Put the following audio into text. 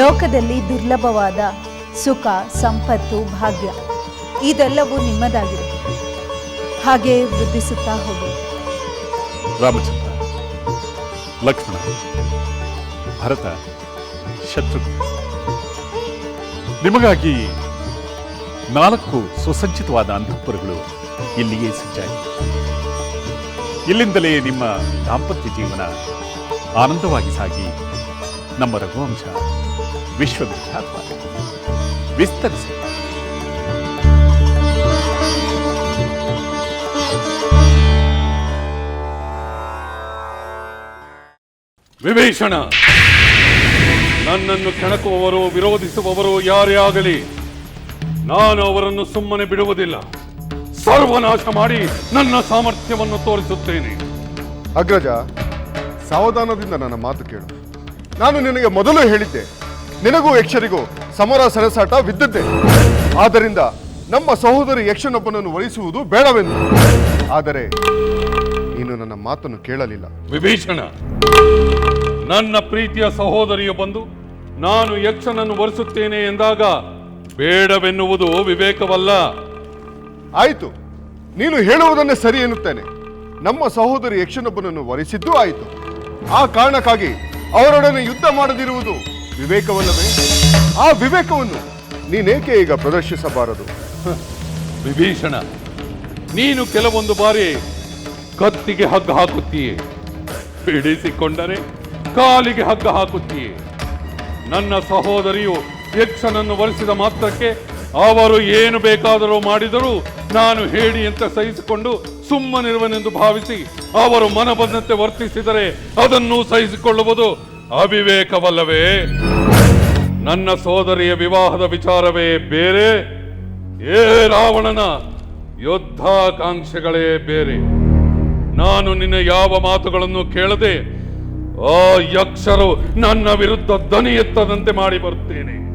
ಲೋಕದಲ್ಲಿ ದುರ್ಲಭವಾದ ಸುಖ, ಸಂಪತ್ತು, ಭಾಗ್ಯ, ಇದೆಲ್ಲವೂ ನಿಮ್ಮದಾಗಿರುತ್ತೆ. ಹಾಗೆ ವೃದ್ಧಿಸುತ್ತಾ ಹೋಗಿ. ರಾಮಚಂದ್ರ, ಲಕ್ಷ್ಮಣ, ಭರತ, ಶತ್ರು. ನಿಮಗಾಗಿ ನಾಲ್ಕು ಸುಸಜ್ಜಿತವಾದ ಅಂತಃಪುರಗಳು ಇಲ್ಲಿಯೇ ಸಜ್ಜಾಗಿ. ಇಲ್ಲಿಂದಲೇ ನಿಮ್ಮ ದಾಂಪತ್ಯ ಜೀವನ ಆನಂದವಾಗಿ ಸಾಗಿ ನಮ್ಮ ರಘುವಂಶ. ವಿಶ್ವವಿಖ್ಯಾತವಾಗಲಿ ವಿಸ್ತರಿಸಿ. ವಿಭೀಷಣ! ನನ್ನನ್ನು ಕೆಣಕುವವರು ವಿರೋಧಿಸುವವರು ಯಾರೇ ಆಗಲಿ ನಾನು ಅವರನ್ನು ಸುಮ್ಮನೆ ಬಿಡುವುದಿಲ್ಲ. ಸರ್ವನಾಶ ಮಾಡಿ ನನ್ನ ಸಾಮರ್ಥ್ಯವನ್ನು ತೋರಿಸುತ್ತೇನೆ. ಅಗ್ರಜ ಸಾವಧಾನದಿಂದ ನನ್ನ ಮಾತು ಕೇಳು. ನಾನು ನಿನಗೆ ಮೊದಲು ಹೇಳಿದ್ದೆ ನಿನಗೂ ಯಕ್ಷರಿಗೂ ಸಮರ ಸರಸಾಟ ಬಿದ್ದದ್ದೇ ಆದ್ದರಿಂದ ನಮ್ಮ ಸಹೋದರಿ ಯಕ್ಷನೊಬ್ಬನನ್ನು ವಹಿಸುವುದು ಬೇಡವೆಂದು. ಆದರೆ ನೀನು ನನ್ನ ಮಾತನ್ನು ಕೇಳಲಿಲ್ಲ. ವಿಭೀಷಣ ನನ್ನ ಪ್ರೀತಿಯ ಸಹೋದರಿಯು ಬಂದು ನಾನು ಯಕ್ಷನನ್ನು ವರಿಸುತ್ತೇನೆ ಎಂದಾಗ ಬೇಡವೆನ್ನುವುದು ವಿವೇಕವಲ್ಲ. ಆಯಿತು ನೀನು ಹೇಳುವುದನ್ನೇ ಸರಿ ಎನ್ನುತ್ತೇನೆ. ನಮ್ಮ ಸಹೋದರಿ ಯಕ್ಷನೊಬ್ಬನನ್ನು ವರಿಸಿದ್ದು ಆಯಿತು. ಆ ಕಾರಣಕ್ಕಾಗಿ ಅವರೊಡನೆ ಯುದ್ಧ ಮಾಡದಿರುವುದು ವಿವೇಕವಲ್ಲವೇ? ಆ ವಿವೇಕವನ್ನು ನೀನೇಕೆ ಈಗ ಪ್ರದರ್ಶಿಸಬಾರದು? ವಿಭೀಷಣ, ನೀನು ಕೆಲವೊಂದು ಬಾರಿ ಕತ್ತಿಗೆ ಹಗ್ಗ ಹಾಕುತ್ತೀಯೇ. ಬಿಡಿಸಿಕೊಂಡರೆ ಕಾಲಿಗೆ ಹಗ್ಗ ಹಾಕುತ್ತೀಯೇ. ನನ್ನ ಸಹೋದರಿಯು ಯಕ್ಷನನ್ನು ವರಿಸಿದ ಮಾತ್ರಕ್ಕೆ ಅವರು ಏನು ಬೇಕಾದರೂ ಮಾಡಿದರೂ ನಾನು ಹೇಳಿ ಅಂತ ಸಹಿಸಿಕೊಂಡು ಸುಮ್ಮನಿರುವನೆಂದು ಭಾವಿಸಿ ಅವರು ಮನ ಬಂದಂತೆ ವರ್ತಿಸಿದರೆ ಅದನ್ನು ಸಹಿಸಿಕೊಳ್ಳುವುದು ಅವಿವೇಕವಲ್ಲವೇ. ನನ್ನ ಸೋದರಿಯ ವಿವಾಹದ ವಿಚಾರವೇ ಬೇರೆ, ಏ ರಾವಣನ ಯುದ್ಧಾಕಾಂಕ್ಷೆಗಳೇ ಬೇರೆ. ನಾನು ನಿನ್ನ ಯಾವ ಮಾತುಗಳನ್ನು ಕೇಳದೆ, ಆ ಯಕ್ಷರು ನನ್ನ ವಿರುದ್ಧ ದನಿ ಎತ್ತದಂತೆ ಮಾಡಿ ಬರುತ್ತೇನೆ.